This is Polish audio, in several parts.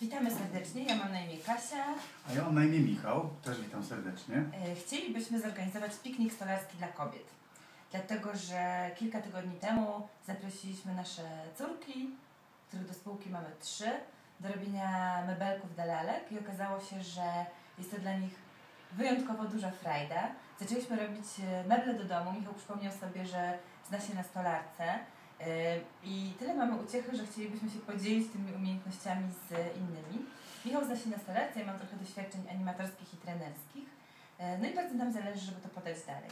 Witamy serdecznie, ja mam na imię Kasia. A ja mam na imię Michał, też witam serdecznie. E, Chcielibyśmy zorganizować piknik stolarski dla kobiet. Dlatego, że kilka tygodni temu zaprosiliśmy nasze córki, których do spółki mamy trzy, do robienia mebelków dla lalek i okazało się, że jest to dla nich wyjątkowo duża frajda. Zaczęliśmy robić e, meble do domu. Michał przypomniał sobie, że zna się na stolarce. E, I tyle mamy uciechy, że chcielibyśmy się podzielić tymi umiejętnościami z innymi. Michał zna się na stolarce, ja mam trochę doświadczeń animatorskich i trenerskich. E, No i bardzo nam zależy, żeby to podać dalej.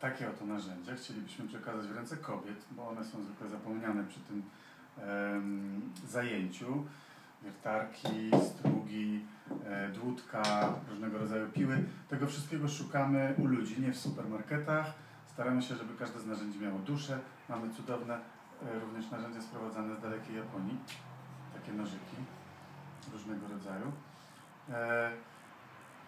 Takie oto narzędzia chcielibyśmy przekazać w ręce kobiet, bo one są zwykle zapomniane przy tym em, zajęciu. Wiertarki, strugi, e, dłutka, różnego rodzaju piły. Tego wszystkiego szukamy u ludzi, nie w supermarketach. Staramy się, żeby każde z narzędzi miało duszę. Mamy cudowne e, również narzędzia sprowadzane z dalekiej Japonii. Takie nożyki różnego rodzaju. E,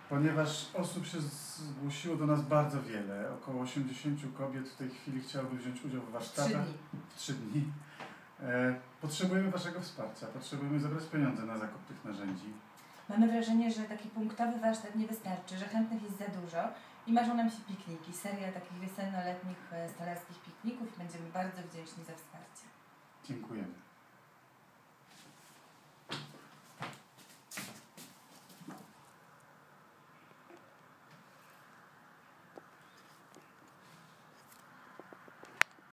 Ponieważ osób się zgłosiło do nas bardzo wiele, około 80 kobiet w tej chwili chciałoby wziąć udział w warsztatach w trzy dni. E, potrzebujemy Waszego wsparcia, potrzebujemy zebrać pieniądze na zakup tych narzędzi. Mamy wrażenie, że taki punktowy warsztat nie wystarczy, że chętnych jest za dużo i marzą nam się pikniki, seria takich wiosenno-letnich e, stolarskich pikników będziemy bardzo wdzięczni za wsparcie. Dziękujemy.